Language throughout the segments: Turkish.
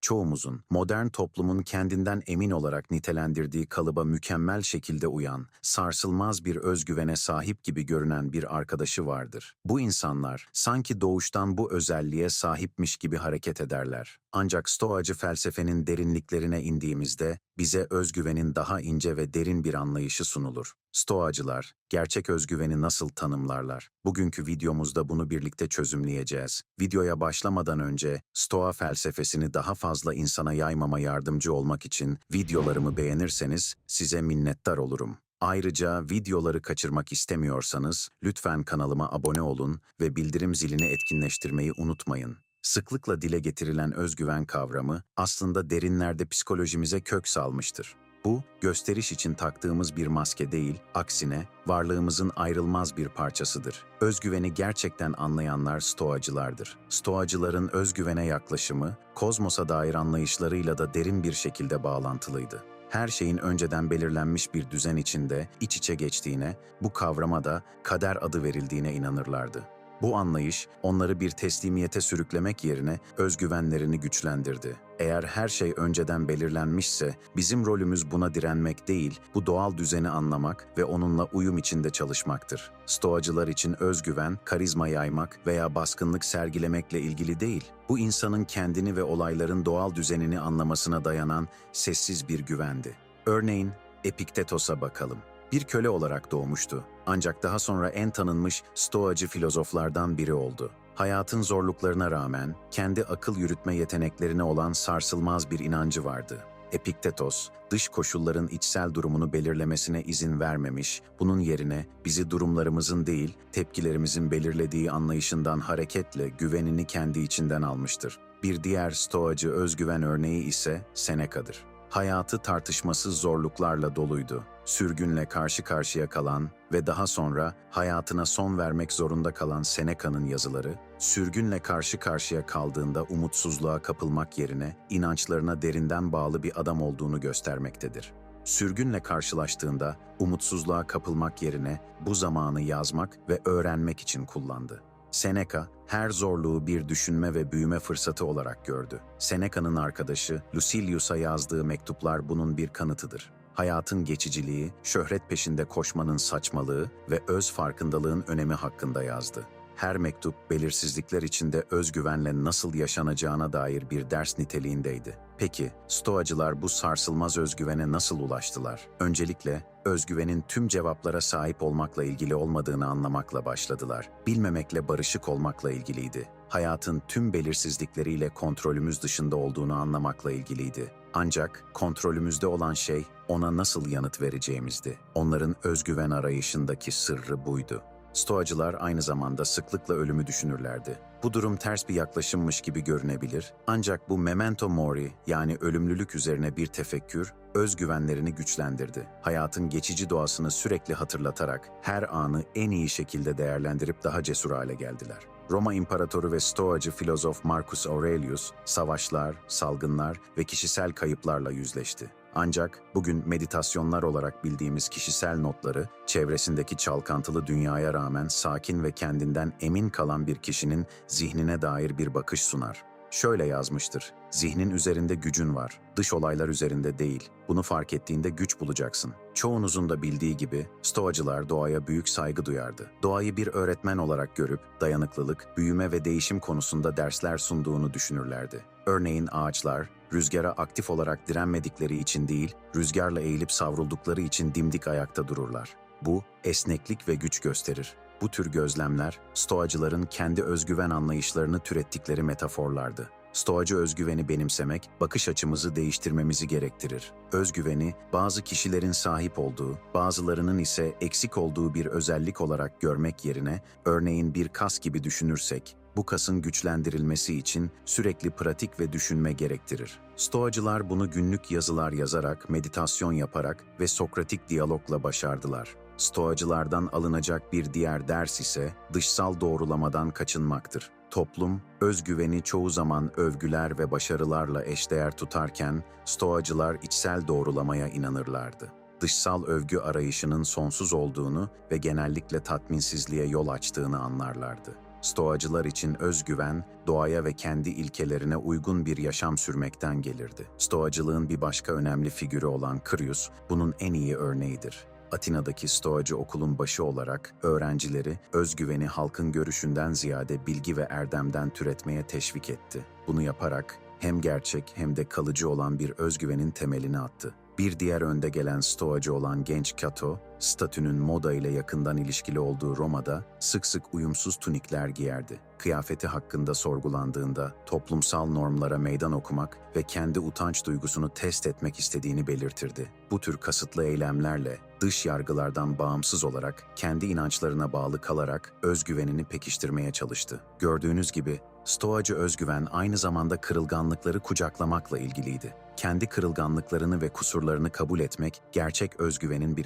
çoğumuzun, modern toplumun kendinden emin olarak nitelendirdiği kalıba mükemmel şekilde uyan, sarsılmaz bir özgüvene sahip gibi görünen bir arkadaşı vardır. Bu insanlar sanki doğuştan bu özelliğe sahipmiş gibi hareket ederler. Ancak Stoacı felsefenin derinliklerine indiğimizde bize özgüvenin daha ince ve derin bir anlayışı sunulur. Stoacılar, gerçek özgüveni nasıl tanımlarlar? Bugünkü videomuzda bunu birlikte çözümleyeceğiz. Videoya başlamadan önce Stoa felsefesini daha fazla insana yaymama yardımcı olmak için videolarımı beğenirseniz size minnettar olurum. Ayrıca videoları kaçırmak istemiyorsanız lütfen kanalıma abone olun ve bildirim zilini etkinleştirmeyi unutmayın. Sıklıkla dile getirilen özgüven kavramı aslında derinlerde psikolojimize kök salmıştır. Bu, gösteriş için taktığımız bir maske değil, aksine varlığımızın ayrılmaz bir parçasıdır. Özgüveni gerçekten anlayanlar stoacılardır. Stoacıların özgüvene yaklaşımı, kozmosa dair anlayışlarıyla da derin bir şekilde bağlantılıydı. Her şeyin önceden belirlenmiş bir düzen içinde iç içe geçtiğine, bu kavrama da kader adı verildiğine inanırlardı. Bu anlayış onları bir teslimiyete sürüklemek yerine özgüvenlerini güçlendirdi. Eğer her şey önceden belirlenmişse bizim rolümüz buna direnmek değil, bu doğal düzeni anlamak ve onunla uyum içinde çalışmaktır. Stoacılar için özgüven, karizma yaymak veya baskınlık sergilemekle ilgili değil. Bu insanın kendini ve olayların doğal düzenini anlamasına dayanan sessiz bir güvendi. Örneğin Epiktetos'a bakalım bir köle olarak doğmuştu. Ancak daha sonra en tanınmış stoacı filozoflardan biri oldu. Hayatın zorluklarına rağmen kendi akıl yürütme yeteneklerine olan sarsılmaz bir inancı vardı. Epiktetos, dış koşulların içsel durumunu belirlemesine izin vermemiş, bunun yerine bizi durumlarımızın değil, tepkilerimizin belirlediği anlayışından hareketle güvenini kendi içinden almıştır. Bir diğer stoacı özgüven örneği ise Seneca'dır. Hayatı tartışmasız zorluklarla doluydu. Sürgünle karşı karşıya kalan ve daha sonra hayatına son vermek zorunda kalan Seneca'nın yazıları, sürgünle karşı karşıya kaldığında umutsuzluğa kapılmak yerine inançlarına derinden bağlı bir adam olduğunu göstermektedir. Sürgünle karşılaştığında umutsuzluğa kapılmak yerine bu zamanı yazmak ve öğrenmek için kullandı. Seneca, her zorluğu bir düşünme ve büyüme fırsatı olarak gördü. Seneca'nın arkadaşı Lucilius'a yazdığı mektuplar bunun bir kanıtıdır. Hayatın geçiciliği, şöhret peşinde koşmanın saçmalığı ve öz farkındalığın önemi hakkında yazdı. Her mektup belirsizlikler içinde özgüvenle nasıl yaşanacağına dair bir ders niteliğindeydi. Peki, Stoacılar bu sarsılmaz özgüvene nasıl ulaştılar? Öncelikle, özgüvenin tüm cevaplara sahip olmakla ilgili olmadığını anlamakla başladılar. Bilmemekle barışık olmakla ilgiliydi. Hayatın tüm belirsizlikleriyle kontrolümüz dışında olduğunu anlamakla ilgiliydi. Ancak kontrolümüzde olan şey ona nasıl yanıt vereceğimizdi. Onların özgüven arayışındaki sırrı buydu. Stoacılar aynı zamanda sıklıkla ölümü düşünürlerdi. Bu durum ters bir yaklaşımmış gibi görünebilir, ancak bu memento mori yani ölümlülük üzerine bir tefekkür, özgüvenlerini güçlendirdi. Hayatın geçici doğasını sürekli hatırlatarak her anı en iyi şekilde değerlendirip daha cesur hale geldiler. Roma İmparatoru ve Stoacı filozof Marcus Aurelius, savaşlar, salgınlar ve kişisel kayıplarla yüzleşti. Ancak bugün meditasyonlar olarak bildiğimiz kişisel notları, çevresindeki çalkantılı dünyaya rağmen sakin ve kendinden emin kalan bir kişinin zihnine dair bir bakış sunar. Şöyle yazmıştır, zihnin üzerinde gücün var, dış olaylar üzerinde değil. Bunu fark ettiğinde güç bulacaksın. Çoğunuzun da bildiği gibi stoacılar doğaya büyük saygı duyardı. Doğayı bir öğretmen olarak görüp dayanıklılık, büyüme ve değişim konusunda dersler sunduğunu düşünürlerdi. Örneğin ağaçlar, rüzgara aktif olarak direnmedikleri için değil, rüzgarla eğilip savruldukları için dimdik ayakta dururlar. Bu, esneklik ve güç gösterir. Bu tür gözlemler, stoacıların kendi özgüven anlayışlarını türettikleri metaforlardı. Stoacı özgüveni benimsemek, bakış açımızı değiştirmemizi gerektirir. Özgüveni, bazı kişilerin sahip olduğu, bazılarının ise eksik olduğu bir özellik olarak görmek yerine, örneğin bir kas gibi düşünürsek, bu kasın güçlendirilmesi için sürekli pratik ve düşünme gerektirir. Stoacılar bunu günlük yazılar yazarak, meditasyon yaparak ve Sokratik diyalogla başardılar. Stoacılardan alınacak bir diğer ders ise dışsal doğrulamadan kaçınmaktır. Toplum, özgüveni çoğu zaman övgüler ve başarılarla eşdeğer tutarken, stoacılar içsel doğrulamaya inanırlardı. Dışsal övgü arayışının sonsuz olduğunu ve genellikle tatminsizliğe yol açtığını anlarlardı. Stoacılar için özgüven, doğaya ve kendi ilkelerine uygun bir yaşam sürmekten gelirdi. Stoacılığın bir başka önemli figürü olan Krius, bunun en iyi örneğidir. Atina'daki Stoacı okulun başı olarak öğrencileri özgüveni halkın görüşünden ziyade bilgi ve erdemden türetmeye teşvik etti. Bunu yaparak hem gerçek hem de kalıcı olan bir özgüvenin temelini attı. Bir diğer önde gelen Stoacı olan genç Cato, statünün moda ile yakından ilişkili olduğu Roma'da sık sık uyumsuz tunikler giyerdi. Kıyafeti hakkında sorgulandığında toplumsal normlara meydan okumak ve kendi utanç duygusunu test etmek istediğini belirtirdi. Bu tür kasıtlı eylemlerle dış yargılardan bağımsız olarak kendi inançlarına bağlı kalarak özgüvenini pekiştirmeye çalıştı. Gördüğünüz gibi Stoacı özgüven aynı zamanda kırılganlıkları kucaklamakla ilgiliydi. Kendi kırılganlıklarını ve kusurlarını kabul etmek gerçek özgüvenin bir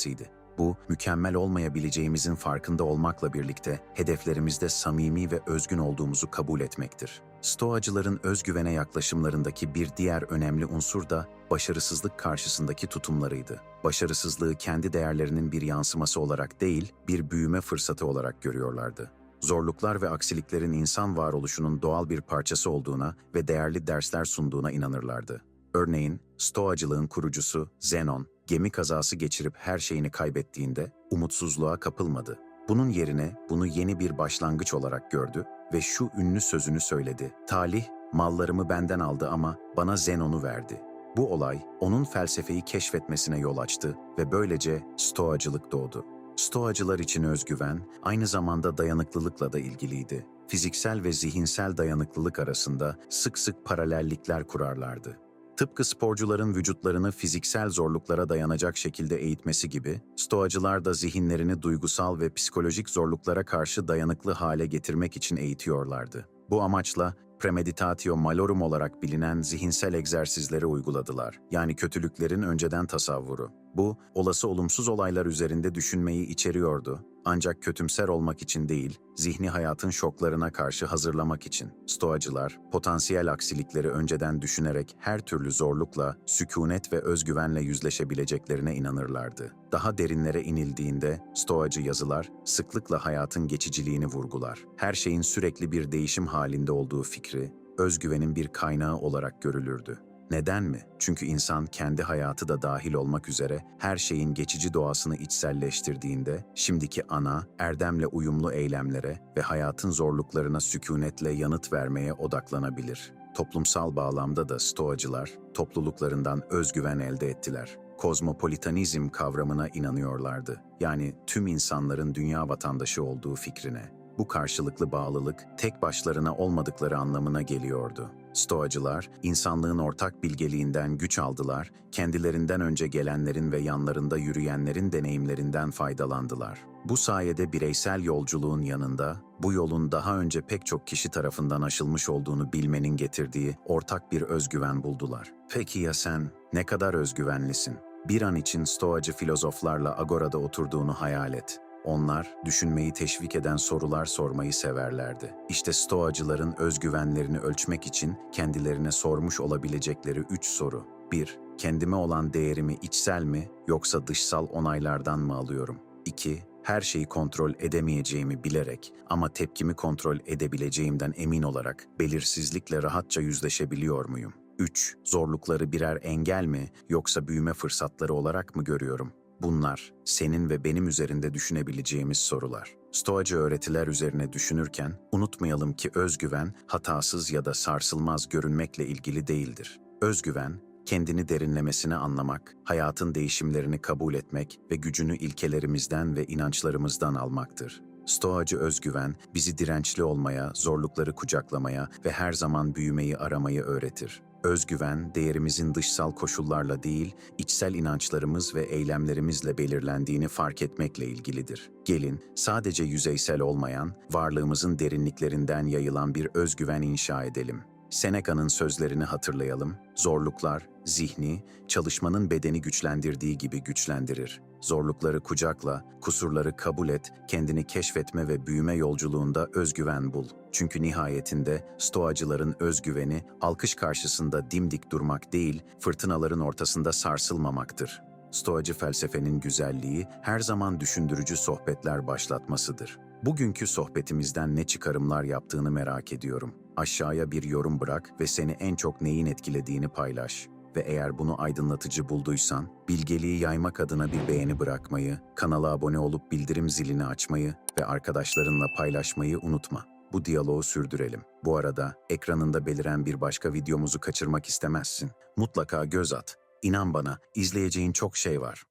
göstergesiydi. Bu, mükemmel olmayabileceğimizin farkında olmakla birlikte hedeflerimizde samimi ve özgün olduğumuzu kabul etmektir. Stoacıların özgüvene yaklaşımlarındaki bir diğer önemli unsur da başarısızlık karşısındaki tutumlarıydı. Başarısızlığı kendi değerlerinin bir yansıması olarak değil, bir büyüme fırsatı olarak görüyorlardı zorluklar ve aksiliklerin insan varoluşunun doğal bir parçası olduğuna ve değerli dersler sunduğuna inanırlardı. Örneğin, Stoacılığın kurucusu Zenon, gemi kazası geçirip her şeyini kaybettiğinde umutsuzluğa kapılmadı. Bunun yerine bunu yeni bir başlangıç olarak gördü ve şu ünlü sözünü söyledi. Talih, mallarımı benden aldı ama bana Zenon'u verdi. Bu olay, onun felsefeyi keşfetmesine yol açtı ve böylece Stoacılık doğdu. Stoacılar için özgüven aynı zamanda dayanıklılıkla da ilgiliydi. Fiziksel ve zihinsel dayanıklılık arasında sık sık paralellikler kurarlardı. Tıpkı sporcuların vücutlarını fiziksel zorluklara dayanacak şekilde eğitmesi gibi, stoacılar da zihinlerini duygusal ve psikolojik zorluklara karşı dayanıklı hale getirmek için eğitiyorlardı. Bu amaçla premeditatio malorum olarak bilinen zihinsel egzersizleri uyguladılar. Yani kötülüklerin önceden tasavvuru. Bu, olası olumsuz olaylar üzerinde düşünmeyi içeriyordu. Ancak kötümser olmak için değil, zihni hayatın şoklarına karşı hazırlamak için. Stoacılar, potansiyel aksilikleri önceden düşünerek her türlü zorlukla, sükunet ve özgüvenle yüzleşebileceklerine inanırlardı. Daha derinlere inildiğinde, Stoacı yazılar sıklıkla hayatın geçiciliğini vurgular. Her şeyin sürekli bir değişim halinde olduğu fikri, özgüvenin bir kaynağı olarak görülürdü. Neden mi? Çünkü insan kendi hayatı da dahil olmak üzere her şeyin geçici doğasını içselleştirdiğinde şimdiki ana, erdemle uyumlu eylemlere ve hayatın zorluklarına sükunetle yanıt vermeye odaklanabilir. Toplumsal bağlamda da stoacılar topluluklarından özgüven elde ettiler. Kozmopolitanizm kavramına inanıyorlardı. Yani tüm insanların dünya vatandaşı olduğu fikrine. Bu karşılıklı bağlılık tek başlarına olmadıkları anlamına geliyordu. Stoacılar, insanlığın ortak bilgeliğinden güç aldılar, kendilerinden önce gelenlerin ve yanlarında yürüyenlerin deneyimlerinden faydalandılar. Bu sayede bireysel yolculuğun yanında, bu yolun daha önce pek çok kişi tarafından aşılmış olduğunu bilmenin getirdiği ortak bir özgüven buldular. Peki ya sen, ne kadar özgüvenlisin? Bir an için Stoacı filozoflarla agorada oturduğunu hayal et. Onlar, düşünmeyi teşvik eden sorular sormayı severlerdi. İşte Stoacıların özgüvenlerini ölçmek için kendilerine sormuş olabilecekleri üç soru. 1. Kendime olan değerimi içsel mi yoksa dışsal onaylardan mı alıyorum? 2. Her şeyi kontrol edemeyeceğimi bilerek ama tepkimi kontrol edebileceğimden emin olarak belirsizlikle rahatça yüzleşebiliyor muyum? 3. Zorlukları birer engel mi yoksa büyüme fırsatları olarak mı görüyorum? Bunlar senin ve benim üzerinde düşünebileceğimiz sorular. Stoacı öğretiler üzerine düşünürken unutmayalım ki özgüven hatasız ya da sarsılmaz görünmekle ilgili değildir. Özgüven kendini derinlemesine anlamak, hayatın değişimlerini kabul etmek ve gücünü ilkelerimizden ve inançlarımızdan almaktır. Stoacı özgüven bizi dirençli olmaya, zorlukları kucaklamaya ve her zaman büyümeyi aramayı öğretir. Özgüven, değerimizin dışsal koşullarla değil, içsel inançlarımız ve eylemlerimizle belirlendiğini fark etmekle ilgilidir. Gelin, sadece yüzeysel olmayan, varlığımızın derinliklerinden yayılan bir özgüven inşa edelim. Seneca'nın sözlerini hatırlayalım. Zorluklar, zihni, çalışmanın bedeni güçlendirdiği gibi güçlendirir. Zorlukları kucakla, kusurları kabul et, kendini keşfetme ve büyüme yolculuğunda özgüven bul. Çünkü nihayetinde stoacıların özgüveni alkış karşısında dimdik durmak değil, fırtınaların ortasında sarsılmamaktır. Stoacı felsefenin güzelliği her zaman düşündürücü sohbetler başlatmasıdır. Bugünkü sohbetimizden ne çıkarımlar yaptığını merak ediyorum. Aşağıya bir yorum bırak ve seni en çok neyin etkilediğini paylaş. Ve eğer bunu aydınlatıcı bulduysan, bilgeliği yaymak adına bir beğeni bırakmayı, kanala abone olup bildirim zilini açmayı ve arkadaşlarınla paylaşmayı unutma. Bu diyaloğu sürdürelim. Bu arada ekranında beliren bir başka videomuzu kaçırmak istemezsin. Mutlaka göz at. İnan bana, izleyeceğin çok şey var.